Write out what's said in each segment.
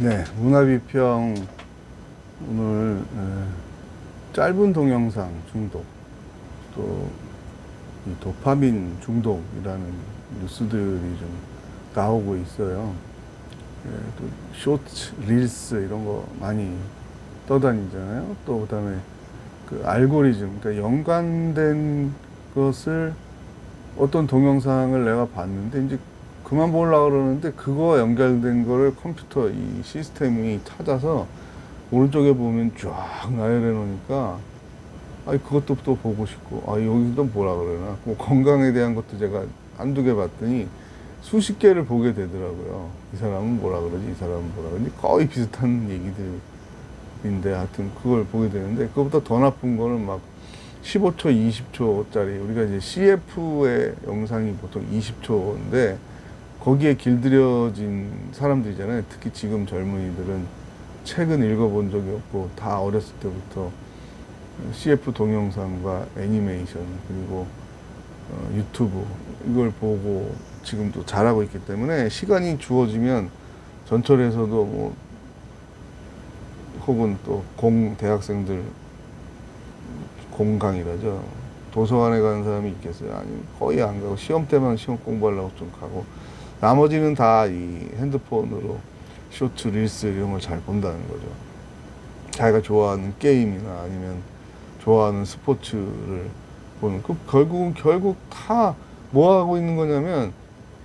네, 문화비평 오늘 에, 짧은 동영상 중독 또이 도파민 중독이라는 뉴스들이 좀 나오고 있어요. 예, 또 쇼츠, 릴스 이런 거 많이 떠다니잖아요. 또 그다음에 그 알고리즘, 그러니까 연관된 것을 어떤 동영상을 내가 봤는데 이제 그만 보려고 그러는데 그거 연결된 거를 컴퓨터 이 시스템이 찾아서 오른쪽에 보면 쫙 나열해 놓으니까 아 그것도 또 보고 싶고 아 여기도 뭐라 그러나? 뭐 건강에 대한 것도 제가 한두 개 봤더니 수십 개를 보게 되더라고요. 이 사람은 뭐라 그러지, 이 사람은 뭐라 그러지? 거의 비슷한 얘기들인데 하여튼 그걸 보게 되는데 그것보다 더 나쁜 거는 막 15초, 20초짜리 우리가 이제 CF의 영상이 보통 20초인데 거기에 길들여진 사람들이잖아요. 특히 지금 젊은이들은 책은 읽어본 적이 없고 다 어렸을 때부터 CF 동영상과 애니메이션 그리고 어, 유튜브 이걸 보고 지금도 잘하고 있기 때문에 시간이 주어지면 전철에서도 뭐 혹은 또 공 대학생들 공강이라죠. 도서관에 가는 사람이 있겠어요? 아니 거의 안 가고 시험 때만 시험 공부하려고 좀 가고 나머지는 다 이 핸드폰으로 쇼츠, 릴스 이런 걸 잘 본다는 거죠. 자기가 좋아하는 게임이나 아니면 좋아하는 스포츠를 보는 그 결국은 결국 다 뭐 하고 있는 거냐면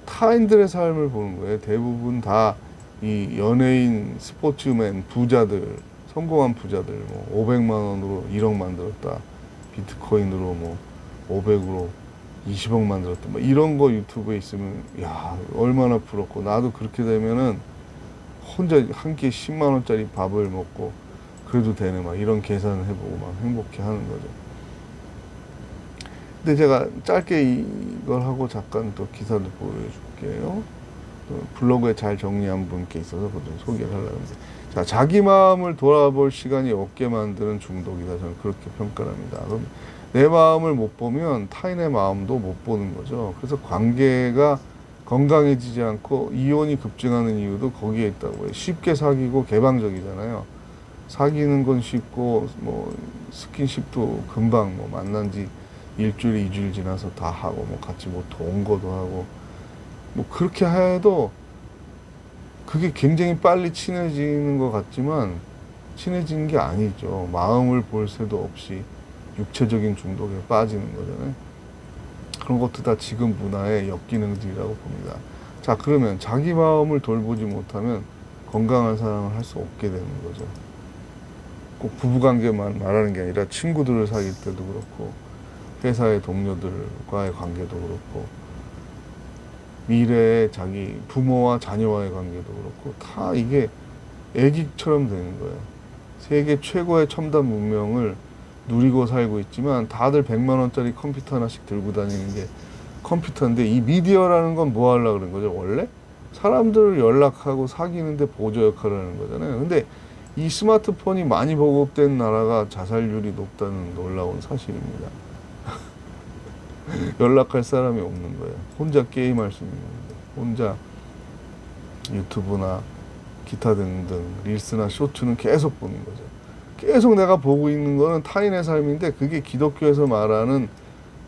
타인들의 삶을 보는 거예요. 대부분 다 이 연예인, 스포츠맨, 부자들, 성공한 부자들 뭐 500만 원으로 1억 만들었다. 비트코인으로 뭐 500으로 20억 만들었다. 뭐 이런 거 유튜브에 있으면 야, 얼마나 부럽고 나도 그렇게 되면은 혼자 한 끼에 10만 원짜리 밥을 먹고 그래도 되네 막 이런 계산을 해보고 막 행복해 하는 거죠. 근데 제가 짧게 이걸 하고 잠깐 또 기사도 보여줄게요. 또 블로그에 잘 정리한 분께 있어서 그좀 소개를 하려고 합니다. 자, 자기 마음을 돌아볼 시간이 없게 만드는 중독이다. 저는 그렇게 평가를 합니다. 그럼 내 마음을 못 보면 타인의 마음도 못 보는 거죠. 그래서 관계가 건강해지지 않고 이혼이 급증하는 이유도 거기에 있다고 해요. 쉽게 사귀고 개방적이잖아요. 사귀는 건 쉽고 뭐 스킨십도 금방 뭐 만난 지 일주일, 이주일 지나서 다 하고 뭐 같이 뭐 동거도 하고 뭐 그렇게 해도 그게 굉장히 빨리 친해지는 것 같지만 친해지는 게 아니죠. 마음을 볼 새도 없이 육체적인 중독에 빠지는 거잖아요. 그런 것도 다 지금 문화의 역기능들이라고 봅니다. 자, 그러면 자기 마음을 돌보지 못하면 건강한 사랑을 할 수 없게 되는 거죠. 꼭 부부관계만 말하는 게 아니라 친구들을 사귈 때도 그렇고 회사의 동료들과의 관계도 그렇고 미래의 자기 부모와 자녀와의 관계도 그렇고 다 이게 애기처럼 되는 거예요. 세계 최고의 첨단 문명을 누리고 살고 있지만 다들 100만 원짜리 컴퓨터 하나씩 들고 다니는 게 컴퓨터인데 이 미디어라는 건 뭐 하려고 그런 거죠? 원래 사람들을 연락하고 사귀는데 보조 역할을 하는 거잖아요. 근데 이 스마트폰이 많이 보급된 나라가 자살률이 높다는 놀라운 사실입니다. 연락할 사람이 없는 거예요. 혼자 게임할 수 있는 건데, 혼자 유튜브나 기타 등등 릴스나 쇼츠는 계속 보는 거죠. 계속 내가 보고 있는 거는 타인의 삶인데 그게 기독교에서 말하는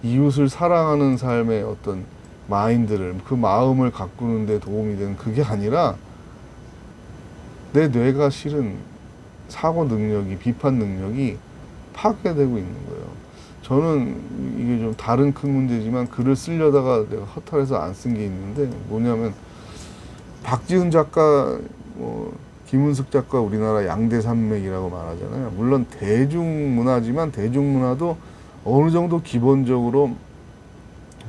이웃을 사랑하는 삶의 어떤 마인드를 그 마음을 가꾸는 데 도움이 되는 그게 아니라 내 뇌가 실은 사고 능력이 비판 능력이 파괴되고 있는 거예요. 저는 이게 좀 다른 큰 문제지만 글을 쓰려다가 내가 허탈해서 안 쓴 게 있는데 뭐냐면 박지훈 작가 뭐 김은숙 작가 우리나라 양대 산맥이라고 말하잖아요. 물론 대중문화지만 대중문화도 어느 정도 기본적으로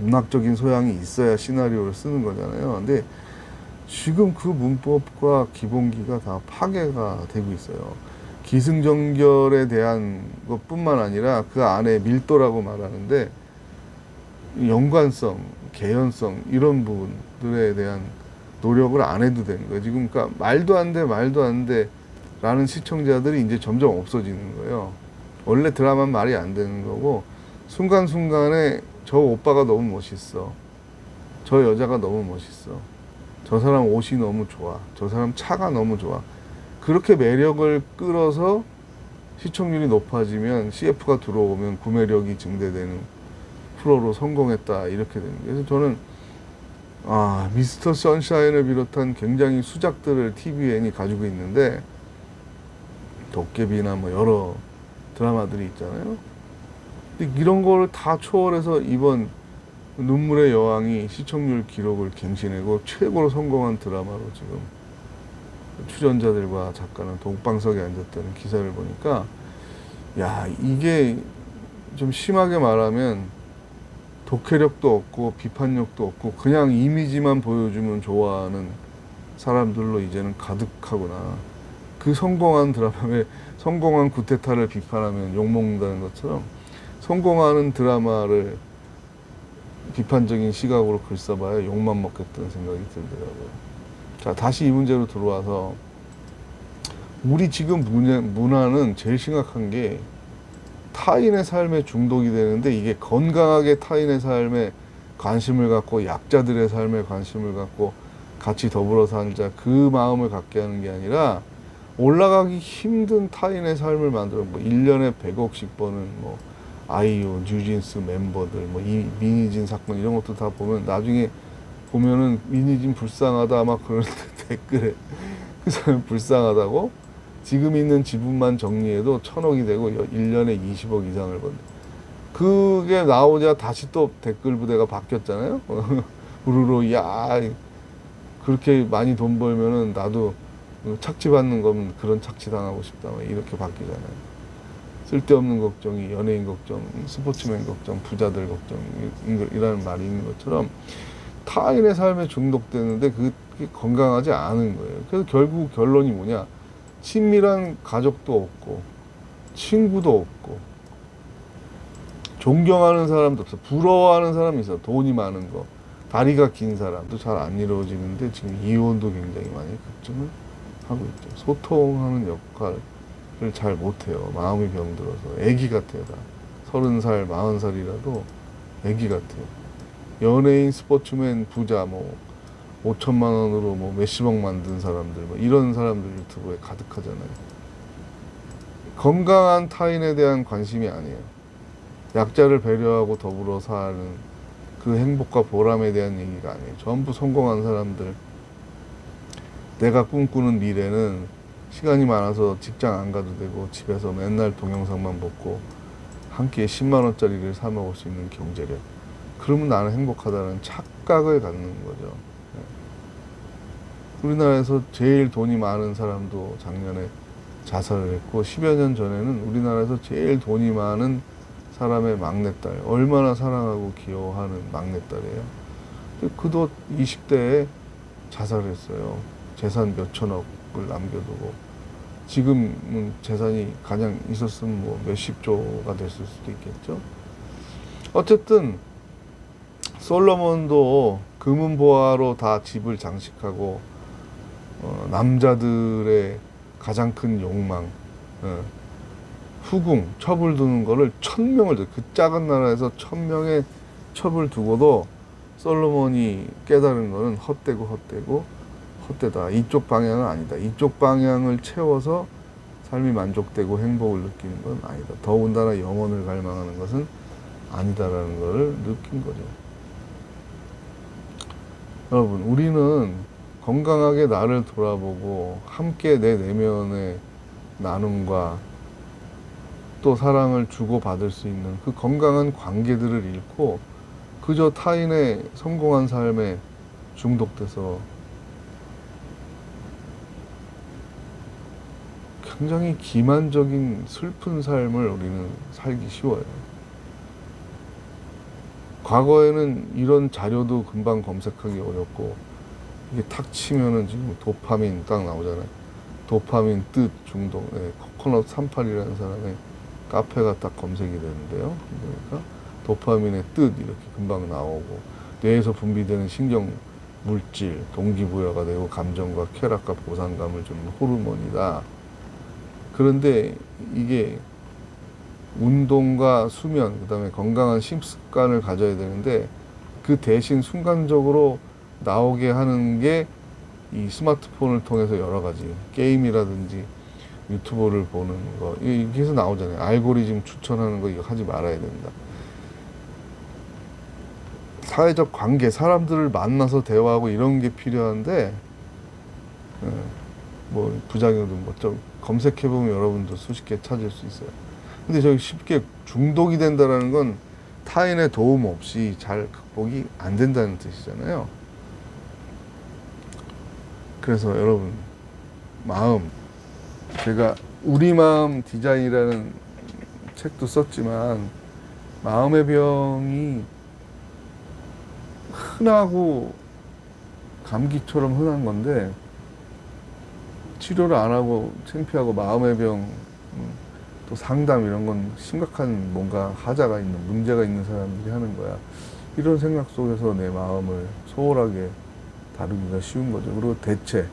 문학적인 소양이 있어야 시나리오를 쓰는 거잖아요. 근데 지금 그 문법과 기본기가 다 파괴가 되고 있어요. 기승전결에 대한 것뿐만 아니라 그 안에 밀도라고 말하는데 연관성, 개연성 이런 부분들에 대한 노력을 안 해도 되는 거예요. 지금 그러니까 말도 안 돼, 말도 안 돼. 라는 시청자들이 이제 점점 없어지는 거예요. 원래 드라마는 말이 안 되는 거고, 순간순간에 저 오빠가 너무 멋있어. 저 여자가 너무 멋있어. 저 사람 옷이 너무 좋아. 저 사람 차가 너무 좋아. 그렇게 매력을 끌어서 시청률이 높아지면 CF가 들어오면 구매력이 증대되는 프로로 성공했다 이렇게 되는 거예요. 그래서 저는 아 미스터 선샤인을 비롯한 굉장히 수작들을 TVN이 가지고 있는데 도깨비나 뭐 여러 드라마들이 있잖아요. 근데 이런 거를 다 초월해서 이번 눈물의 여왕이 시청률 기록을 갱신하고 최고로 성공한 드라마로 지금 출연자들과 작가는 동방석에 앉았다는 기사를 보니까 야 이게 좀 심하게 말하면 독해력도 없고 비판력도 없고 그냥 이미지만 보여주면 좋아하는 사람들로 이제는 가득하구나. 그 성공한 드라마에 성공한 구테타를 비판하면 욕먹는다는 것처럼 성공하는 드라마를 비판적인 시각으로 글 써봐야 욕만 먹겠다는 생각이 들더라고요. 자, 다시 이 문제로 들어와서 우리 지금 문화, 문화는 제일 심각한 게 타인의 삶에 중독이 되는데 이게 건강하게 타인의 삶에 관심을 갖고 약자들의 삶에 관심을 갖고 같이 더불어 살자 그 마음을 갖게 하는 게 아니라 올라가기 힘든 타인의 삶을 만들어 뭐 1년에 100억씩 버는 뭐 아이유, 뉴진스 멤버들 뭐이 민희진 사건 이런 것도 다 보면 나중에 보면은 민희진 불쌍하다 막 그러는데 댓글에 그 사람 불쌍하다고 지금 있는 지분만 정리해도 천억이 되고 1년에 20억 이상을 번다. 그게 나오자 다시 또 댓글 부대가 바뀌었잖아요. 우르르 야 그렇게 많이 돈 벌면은 나도 착취 받는 거면 그런 착취 당하고 싶다 막 이렇게 바뀌잖아요. 쓸데없는 걱정이 연예인 걱정, 스포츠맨 걱정, 부자들 걱정 이라는 말이 있는 것처럼 타인의 삶에 중독되는데 그게 건강하지 않은 거예요. 그래서 결국 결론이 뭐냐? 친밀한 가족도 없고 친구도 없고 존경하는 사람도 없어. 부러워하는 사람이 있어. 돈이 많은 거. 다리가 긴 사람도 잘 안 이루어지는데 지금 이혼도 굉장히 많이 급증을 하고 있죠. 소통하는 역할을 잘 못해요. 마음이 병들어서. 애기 같아요, 다. 서른 살, 마흔 살이라도 애기 같아요. 연예인, 스포츠맨, 부자, 뭐, 5천만 원으로 뭐 몇십억 만든 사람들, 뭐 이런 사람들 유튜브에 가득하잖아요. 건강한 타인에 대한 관심이 아니에요. 약자를 배려하고 더불어 사는 그 행복과 보람에 대한 얘기가 아니에요. 전부 성공한 사람들. 내가 꿈꾸는 미래는 시간이 많아서 직장 안 가도 되고 집에서 맨날 동영상만 보고 한 끼에 10만 원짜리를 사 먹을 수 있는 경제력. 그러면 나는 행복하다는 착각을 갖는 거죠. 네. 우리나라에서 제일 돈이 많은 사람도 작년에 자살을 했고 10여 년 전에는 우리나라에서 제일 돈이 많은 사람의 막내딸 얼마나 사랑하고 귀여워하는 막내딸이에요. 그도 20대에 자살했어요. 재산 몇 천억을 남겨두고 지금은 재산이 가장 있었으면 뭐 몇십 조가 됐을 수도 있겠죠. 어쨌든 솔로몬도 금은 보화로 다 집을 장식하고 어, 남자들의 가장 큰 욕망 어, 후궁 첩을 두는 거를 천 명을 두- 그 작은 나라에서 천 명의 첩을 두고도 솔로몬이 깨달은 거는 헛되고 헛되고 헛되다. 이쪽 방향은 아니다. 이쪽 방향을 채워서 삶이 만족되고 행복을 느끼는 건 아니다. 더군다나 영혼을 갈망하는 것은 아니다라는 것을 느낀 거죠. 여러분, 우리는 건강하게 나를 돌아보고 함께 내 내면의 나눔과 또 사랑을 주고받을 수 있는 그 건강한 관계들을 잃고 그저 타인의 성공한 삶에 중독돼서 굉장히 기만적인 슬픈 삶을 우리는 살기 쉬워요. 과거에는 이런 자료도 금방 검색하기 어렵고 이게 탁 치면은 지금 도파민 딱 나오잖아요. 도파민 뜻 중독, 네, 코코넛 38이라는 사람의 카페가 딱 검색이 되는데요. 그러니까 도파민의 뜻 이렇게 금방 나오고 뇌에서 분비되는 신경 물질, 동기부여가 되고 감정과 쾌락과 보상감을 주는 호르몬이다. 그런데 이게 운동과 수면, 그다음에 건강한 식습관을 가져야 되는데 그 대신 순간적으로 나오게 하는 게 이 스마트폰을 통해서 여러 가지 게임이라든지 유튜버를 보는 거 이게 해서 나오잖아요. 알고리즘 추천하는 거 이거 하지 말아야 된다. 사회적 관계, 사람들을 만나서 대화하고 이런 게 필요한데 예, 뭐 부작용도 뭐좀 검색해 보면 여러분도 수십 개 찾을 수 있어요. 근데 저기 쉽게 중독이 된다라는 건 타인의 도움 없이 잘 극복이 안 된다는 뜻이잖아요. 그래서 여러분 마음 제가 우리 마음 디자인이라는 책도 썼지만 마음의 병이 흔하고 감기처럼 흔한 건데 치료를 안 하고 창피하고 마음의 병, 음, 또 상담 이런 건 심각한 뭔가 하자가 있는 문제가 있는 사람들이 하는 거야. 이런 생각 속에서 내 마음을 소홀하게 다루기가 쉬운 거죠. 그리고 대체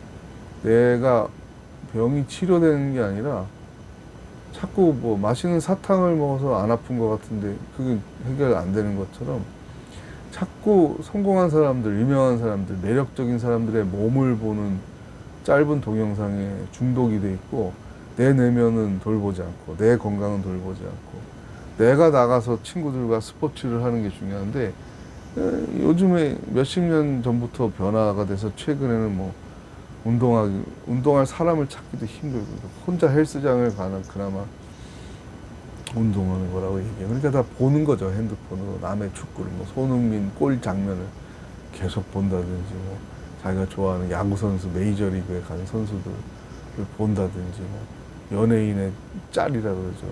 내가 병이 치료되는 게 아니라 자꾸 뭐 맛있는 사탕을 먹어서 안 아픈 것 같은데 그게 해결 안 되는 것처럼 자꾸 성공한 사람들, 유명한 사람들, 매력적인 사람들의 몸을 보는 짧은 동영상에 중독이 돼 있고 내 내면은 돌보지 않고 내 건강은 돌보지 않고 내가 나가서 친구들과 스포츠를 하는 게 중요한데 에, 요즘에 몇십 년 전부터 변화가 돼서 최근에는 뭐 운동하기 운동할 사람을 찾기도 힘들고 혼자 헬스장을 가는 그나마 운동하는 거라고 얘기해요. 그러니까 다 보는 거죠 핸드폰으로 남의 축구를 뭐 손흥민 골 장면을 계속 본다든지 뭐 자기가 좋아하는 야구 선수 메이저리그에 간 선수들을 본다든지 뭐 연예인의 짤이라 그러죠.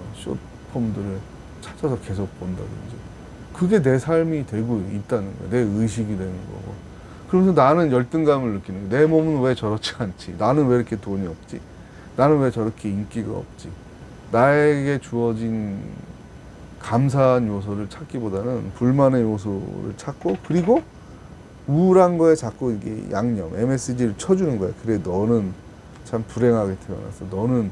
숏폼들을 찾아서 계속 본다든지. 그게 내 삶이 되고 있다는 거예요 내 의식이 되는 거고. 그러면서 나는 열등감을 느끼는 거예요 내 몸은 왜 저렇지 않지? 나는 왜 이렇게 돈이 없지? 나는 왜 저렇게 인기가 없지? 나에게 주어진 감사한 요소를 찾기보다는 불만의 요소를 찾고 그리고 우울한 거에 자꾸 이게 양념 MSG를 쳐주는 거야. 그래 너는 참 불행하게 태어났어. 너는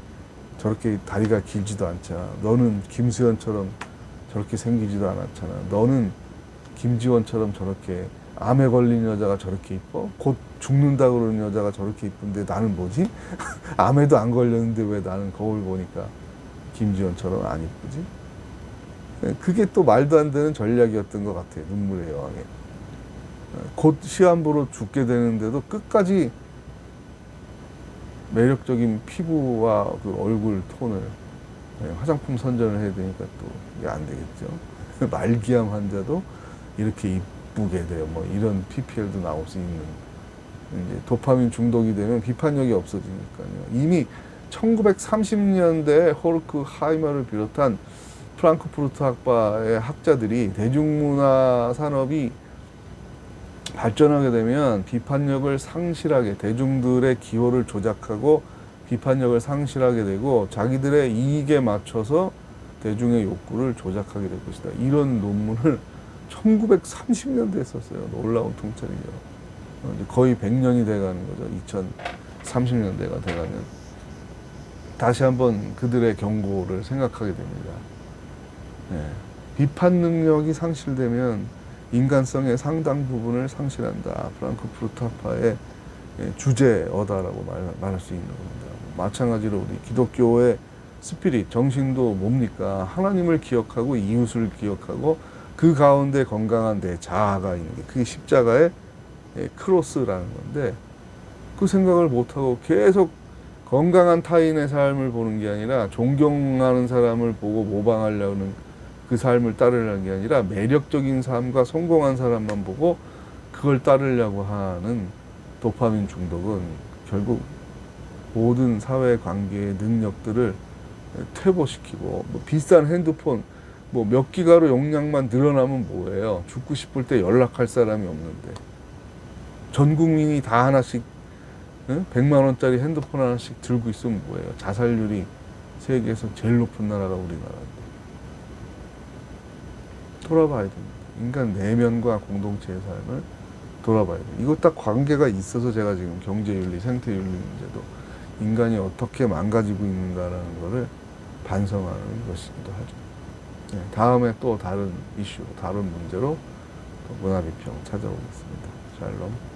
저렇게 다리가 길지도 않잖아. 너는 김수현처럼 저렇게 생기지도 않았잖아. 너는 김지원처럼 저렇게 암에 걸린 여자가 저렇게 이뻐? 곧 죽는다 그러는 여자가 저렇게 이쁜데 나는 뭐지? 암에도 안 걸렸는데 왜 나는 거울 보니까 김지원처럼 안 이쁘지? 그게 또 말도 안 되는 전략이었던 것 같아요. 눈물의 여왕에. 곧 시한부로 죽게 되는데도 끝까지 매력적인 피부와 그 얼굴 톤을 예, 화장품 선전을 해야 되니까 또 이게 안 되겠죠. 말기암 환자도 이렇게 이쁘게 돼요. 뭐 이런 PPL도 나올 수 있는 이제 도파민 중독이 되면 비판력이 없어지니까요. 이미 1930년대 호르크 하이머를 비롯한 프랑크푸르트 학파의 학자들이 대중문화 산업이 발전하게 되면 비판력을 상실하게 대중들의 기호를 조작하고 비판력을 상실하게 되고 자기들의 이익에 맞춰서 대중의 욕구를 조작하게 될 것이다. 이런 논문을 1930년대에 썼어요. 놀라운 통찰이죠. 어, 거의 100년이 돼가는 거죠. 2030년대가 돼가면 다시 한번 그들의 경고를 생각하게 됩니다. 예. 비판 능력이 상실되면 인간성의 상당 부분을 상실한다. 프랑크푸르트 학파의 예, 주제어다라고 말, 말할 수 있는 겁니다. 마찬가지로 우리 기독교의 스피릿, 정신도 뭡니까? 하나님을 기억하고 이웃을 기억하고 그 가운데 건강한 내 자아가 있는 게 그게 십자가의 예, 크로스라는 건데 그 생각을 못하고 계속 건강한 타인의 삶을 보는 게 아니라 존경하는 사람을 보고 모방하려는 그 삶을 따르려는 게 아니라 매력적인 삶과 성공한 사람만 보고 그걸 따르려고 하는 도파민 중독은 결국 모든 사회 관계의 능력들을 퇴보시키고 뭐 비싼 핸드폰 뭐 몇 기가로 용량만 늘어나면 뭐예요? 죽고 싶을 때 연락할 사람이 없는데 전 국민이 다 하나씩 응? 100만 원짜리 핸드폰 하나씩 들고 있으면 뭐예요? 자살률이 세계에서 제일 높은 나라가 우리나라인데 돌아봐야 됩니다. 인간 내면과 공동체의 삶을 돌아봐야 돼요. 이것 딱 관계가 있어서 제가 지금 경제윤리, 생태윤리 문제도 인간이 어떻게 망가지고 있는가라는 것을 반성하는 것이기도 하죠. 네, 다음에 또 다른 이슈, 다른 문제로 또 문화비평 찾아오겠습니다. 샬롬.